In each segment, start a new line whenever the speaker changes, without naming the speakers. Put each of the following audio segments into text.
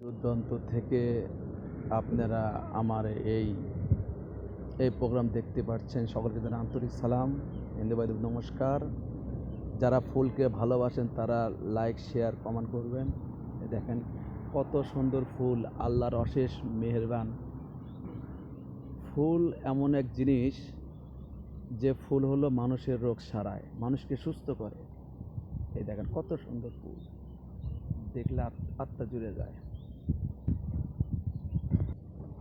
দুর্দান্ত থেকে আপনারা আমার এই এই প্রোগ্রাম দেখতে পাচ্ছেন সকলকে জানাই আন্তরিক সালাম। হিন্দুবাদ নমস্কার। যারা ফুলকে ভালোবাসেন, তারা লাইক শেয়ার কমেন্ট করবেন। দেখেন কত সুন্দর ফুল, আল্লাহর অশেষ মেহেরবান। ফুল এমন এক জিনিস যে ফুল হলো মানুষের রোগ সারায়, মানুষকে সুস্থ করে। এই দেখেন কত সুন্দর ফুল। দেখলে আত- আত্মা জুড়ে যায়।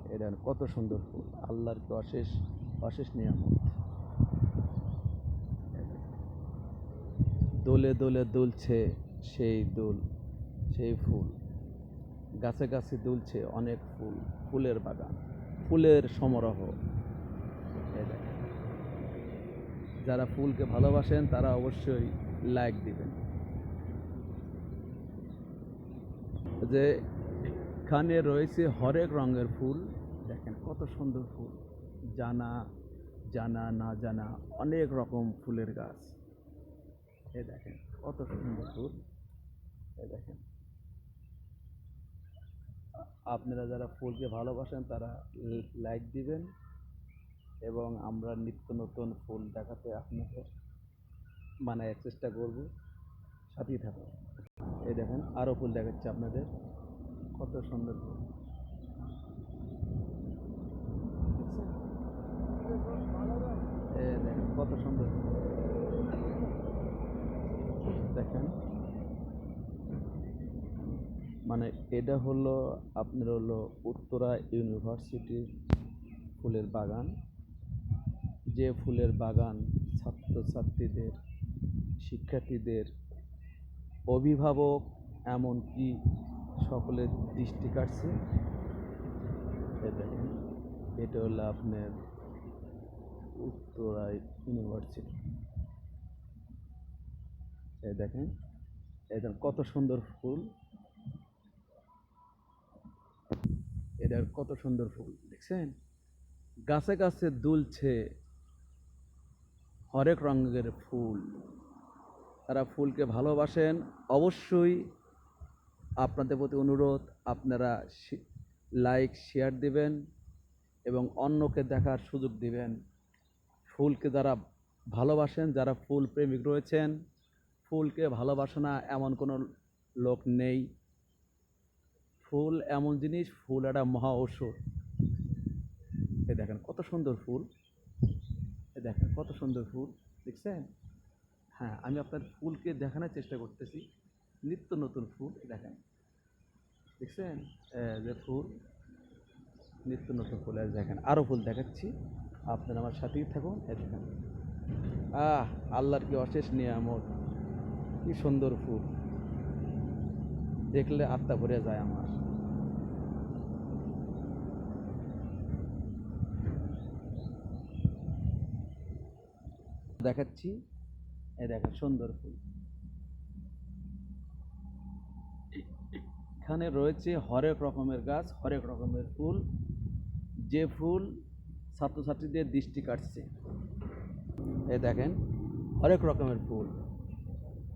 দেখেন কত সুন্দর ফুল। আল্লাহর কি অশেষ অশেষ নিয়ামত। দোলে দোলে দুলছে সেই দুল, সেই ফুল। গাছে গাছে দুলছে অনেক ফুল, ফুলের বাগান, ফুলের সমারোহ। যারা ফুলকে ভালোবাসেন, তারা অবশ্যই লাইক দিবেন। যে এখানে রয়েছে হরেক রঙের ফুল। দেখেন কত সুন্দর ফুল। জানা জানা, না জানা অনেক রকম ফুলের গাছ। এ দেখেন কত সুন্দর ফুল। এ দেখেন। আপনারা যারা ফুলকে ভালোবাসেন, তারা লাইক দিবেন এবং আমরা নিত্য নতুন ফুল দেখাতে আপনাদের মানে চেষ্টা করব। সাথেই থাকুন। এই দেখেন আরও ফুল দেখাচ্ছে আপনাদের। কত সুন্দর ফুল দেখছেন? এই দেখেন কত সুন্দর। দেখেন। মানে এটা হলো আপনার হলো উত্তরা ইউনিভার্সিটির ফুলের বাগান। যে ফুলের বাগান ছাত্রছাত্রীদের, শিক্ষার্থীদের, অভিভাবক এমনকি সকলের দৃষ্টি কাটছে এটা হলো আপনার উত্তরা ইউনিভার্সিটি। এই দেখেন দেখেন কত সুন্দর ফুল। এটার কত সুন্দর ফুল, দেখছেন? গাছে গাছে দুলছে হরেক রঙের ফুল। তারা ফুলকে ভালোবাসেন। অবশ্যই আপনাদের প্রতি অনুরোধ, আপনারা লাইক শেয়ার দিবেন এবং অন্যকে দেখার সুযোগ দিবেন। ফুলকে যারা ভালোবাসেন, যারা ফুল প্রেমিক রয়েছেন, ফুলকে ভালোবাসে না এমন কোনো লোক নেই। ফুল এমন জিনিস, ফুল একটা মহা ঔষধ। এ দেখেন কত সুন্দর ফুল। এ দেখেন কত সুন্দর ফুল, দেখছেন? হ্যাঁ আমি আপনার ফুলকে দেখানোর চেষ্টা করতেছি। নিত্য নতুন ফুল দেখেন। দেখছেন? যে ফুল, নিত্য নতুন ফুল দেখেন। আরও ফুল দেখাচ্ছি। আপনারা আমার সাথেই থাকুন এই দেখেন আহ, আল্লাহর কি অশেষ নিয়ামত, কি সুন্দর ফুল। দেখলে আত্মা ভরে যায় আমার। দেখাচ্ছি, এই দেখেন সুন্দর ফুল। এখানে রয়েছে হরেক রকমের গাছ, হরেক রকমের ফুল। যে ফুল ছাত্রছাত্রীদের দৃষ্টি কাটছে। এ দেখেন, হরেক রকমের ফুল।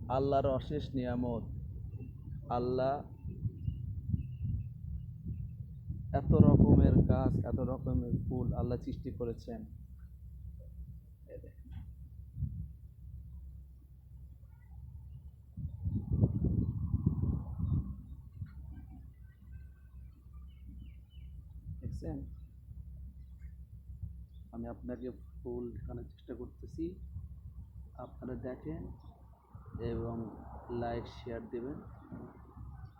আল্লাহর অশেষ নিয়ামত। আল্লাহ এত রকমের গাছ, এত রকমের ফুল আল্লাহ সৃষ্টি করেছেন। দেখছেন? আমি আপনাকে ফুল দেখানোর চেষ্টা করতেছি। আপনারা দেখেন এবং লাইক শেয়ার দেবেন।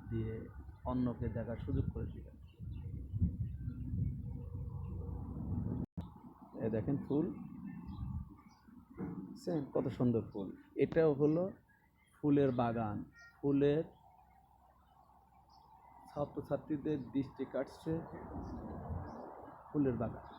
দিয়ে অন্যকে দেখার সুযোগ করে দেবেন। দেখেন ফুল। দেখছেন কত সুন্দর ফুল। এটাও হলো ফুলের বাগান। ফুলের ছাত্রছাত্রীদের দৃষ্টি কাটছে ফুলের বাগান।